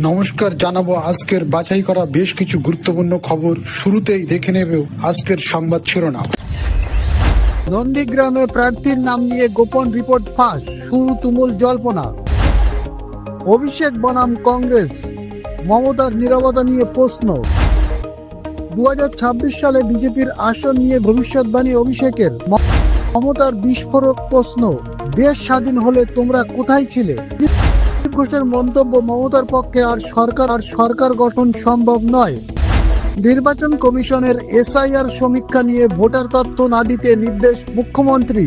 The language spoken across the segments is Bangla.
নমস্কার জানাব আজকের বাছাই করা বেশ কিছু গুরুত্বপূর্ণ খবর। শুরুতেই দেখে নেব আজকের সংবাদ শিরোনাম। নন্দীগ্রামে প্রার্থীর নাম নিয়ে গোপন রিপোর্ট ফাঁস, শুরু তুমুল জল্পনা। অভিষেক বনাম কংগ্রেস, মমতার নিরবতা নিয়ে প্রশ্ন। দু হাজার ছাব্বিশ সালে বিজেপির আসন নিয়ে ভবিষ্যৎবাণী অভিষেকের, মমতার বিস্ফোরক প্রশ্ন। দেশ স্বাধীন হলে তোমরা কোথায় ছিলে? ঘোষের মন্তব্য মমতার পক্ষে আর সরকার আর সরকার গঠন সম্ভব নয়। নির্বাচন কমিশনের এসআইআর সমীক্ষা নিয়ে ভোটার তথ্য না দিতে নির্দেশ মুখ্যমন্ত্রী।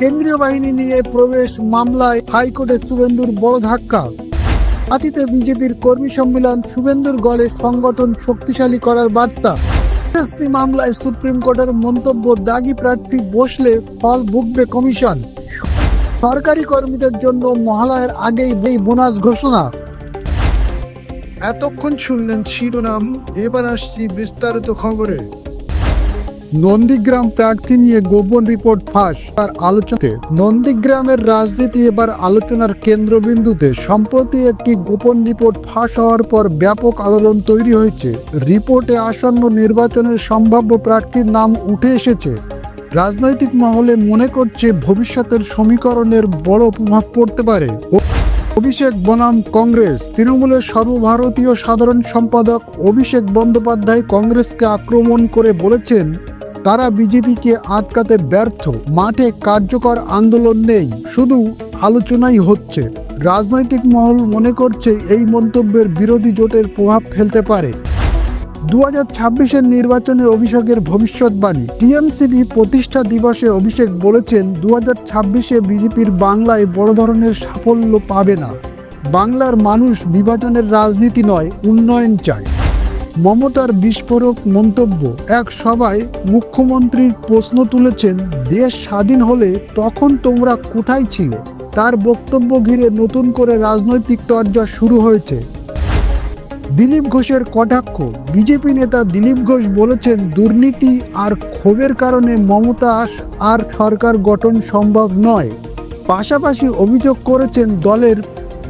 কেন্দ্রীয় বাহিনী নিয়ে প্রবেশ মামলায় হাইকোর্টে শুভেন্দুর বড় ধাক্কা। আতিতে বিজেপির কর্মী সম্মেলন, শুভেন্দুর গড়ে সংগঠন শক্তিশালী করার বার্তা। এসসি মামলায় সুপ্রিম কোর্টের মন্তব্য দাগি প্রার্থী বসলে ফল ভুগবে কমিশন। সরকারি কর্মীদের জন্য মহালয়ের আগেই এই বোনাস ঘোষণা। এতক্ষণ শুনলেন শিরোনাম এবার আসছি বিস্তারিত খবরে। নন্দীগ্রাম প্রার্থী নিয়ে গোপন রিপোর্ট ফাঁস আর আলোচনাতে নন্দীগ্রামের রাজনীতি এবার আলোচনার কেন্দ্রবিন্দুতে। সম্প্রতি একটি গোপন রিপোর্ট ফাঁস হওয়ার পর ব্যাপক আলোড়ন তৈরি হয়েছে। রিপোর্টে আসন্ন নির্বাচনের সম্ভাব্য প্রার্থীর নাম উঠে এসেছে। রাজনৈতিক মহলে মনে করছে ভবিষ্যতের সমীকরণের বড় প্রভাব পড়তে পারে। অভিষেক বনাম কংগ্রেস, তৃণমূলের সর্বভারতীয় সাধারণ সম্পাদক অভিষেক বন্দ্যোপাধ্যায় কংগ্রেসকে আক্রমণ করে বলেছেন, তারা বিজেপিকে আটকাতে ব্যর্থ, মাঠে কার্যকর আন্দোলন নেই, শুধু আলোচনাই হচ্ছে। রাজনৈতিক মহল মনে করছে এই মন্তব্যের বিরোধী জোটের প্রভাব ফেলতে পারে। দু হাজার ছাব্বিশের নির্বাচনে অভিষেকের ভবিষ্যৎবাণী। টিএমসিপি প্রতিষ্ঠা দিবসে অভিষেক বলেছেন দু হাজার ছাব্বিশে বিজেপির বাংলায় বড় ধরনের সাফল্য পাবে না। বাংলার মানুষ বিভাজনের রাজনীতি নয়, উন্নয়ন চায়। মমতার বিস্ফোরক মন্তব্য, এক সভায় মুখ্যমন্ত্রীর প্রশ্ন তুলেছেন, দেশ স্বাধীন হলে তখন তোমরা কোথায় ছিলে? তার বক্তব্য ঘিরে নতুন করে রাজনৈতিক তর্জা শুরু হয়েছে। দিলীপ ঘোষের কটাক্ষ। বিজেপি নেতা দিলীপ ঘোষ বলেছেন, দুর্নীতি আর ক্ষোভের কারণে মমতা আর সরকার গঠন সম্ভব নয়। পাশাপাশি অভিযোগ করেছেন, দলের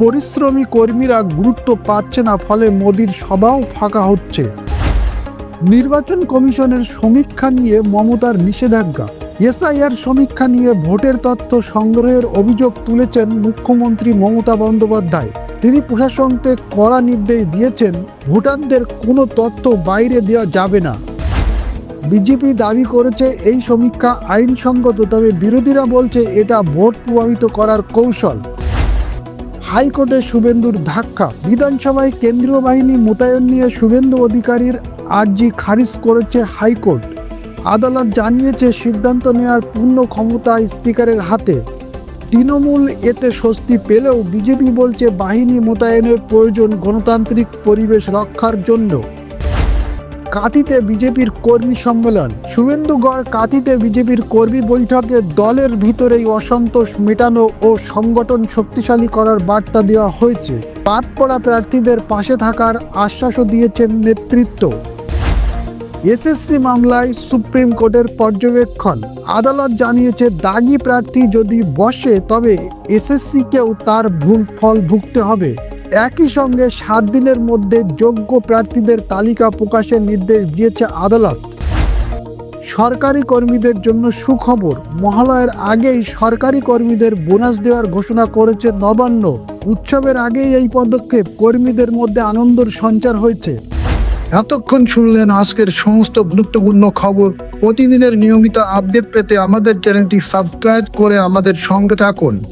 পরিশ্রমী কর্মীরা গুরুত্ব পাচ্ছে না, ফলে মোদির সভাও ফাঁকা হচ্ছে। নির্বাচন কমিশনের সমীক্ষা নিয়ে মমতার নিষেধাজ্ঞা। এসআইআর সমীক্ষা নিয়ে ভোটের তথ্য সংগ্রহের অভিযোগ তুলেছেন মুখ্যমন্ত্রী মমতা বন্দ্যোপাধ্যায়। তিনি প্রশাসনকে কড়া নির্দেশ দিয়েছেন, ভোটারদের কোনো তথ্য বাইরে দেওয়া যাবে না। বিজেপি দাবি করেছে, এই সমীক্ষা আইনসঙ্গত, তবে বিরোধীরা বলছে এটা ভোট প্রভাবিত করার কৌশল। হাইকোর্টে শুভেন্দুর ধাক্কা, বিধানসভায় কেন্দ্রীয় বাহিনী মোতায়েন নিয়ে শুভেন্দু অধিকারীর আর্জি খারিজ করেছে হাইকোর্ট। আদালত জানিয়েছে সিদ্ধান্ত নেওয়ার পূর্ণ ক্ষমতা স্পিকারের হাতে। তৃণমূল এতে স্বস্তি পেলেও বিজেপি বলছে বাহিনী মোতায়েনের প্রয়োজন গণতান্ত্রিক পরিবেশ রক্ষার জন্য। কাঁথিতে বিজেপির কর্মী সম্মেলন। শুভেন্দুগড় কাঁথিতে বিজেপির কর্মী বৈঠকে দলের ভিতরেই অসন্তোষ মেটানো ও সংগঠন শক্তিশালী করার বার্তা দেওয়া হয়েছে। বাদ পড়া প্রার্থীদের পাশে থাকার আশ্বাসও দিয়েছেন নেতৃত্ব। এসএসসি মামলায় সুপ্রিম কোর্টের পর্যবেক্ষণ। আদালত জানিয়েছে, দাগি প্রার্থী যদি বসে, তবে এসএসসিকেও তার ভুল ফল ভুগতে হবে। একই সঙ্গে সাত দিনের মধ্যে যোগ্য প্রার্থীদের তালিকা প্রকাশের নির্দেশ দিয়েছে আদালত। সরকারি কর্মীদের জন্য সুখবর, মহালয়ের আগেই সরকারি কর্মীদের বোনাস দেওয়ার ঘোষণা করেছে নবান্ন। উৎসবের আগেই এই পদক্ষেপ কর্মীদের মধ্যে আনন্দের সঞ্চার হয়েছে। এতক্ষণ শুনলেন আজকের সমস্ত গুরুত্বপূর্ণ খবর। প্রতিদিনের নিয়মিত আপডেট পেতে আমাদের চ্যানেলটি সাবস্ক্রাইব করে আমাদের সঙ্গে থাকুন।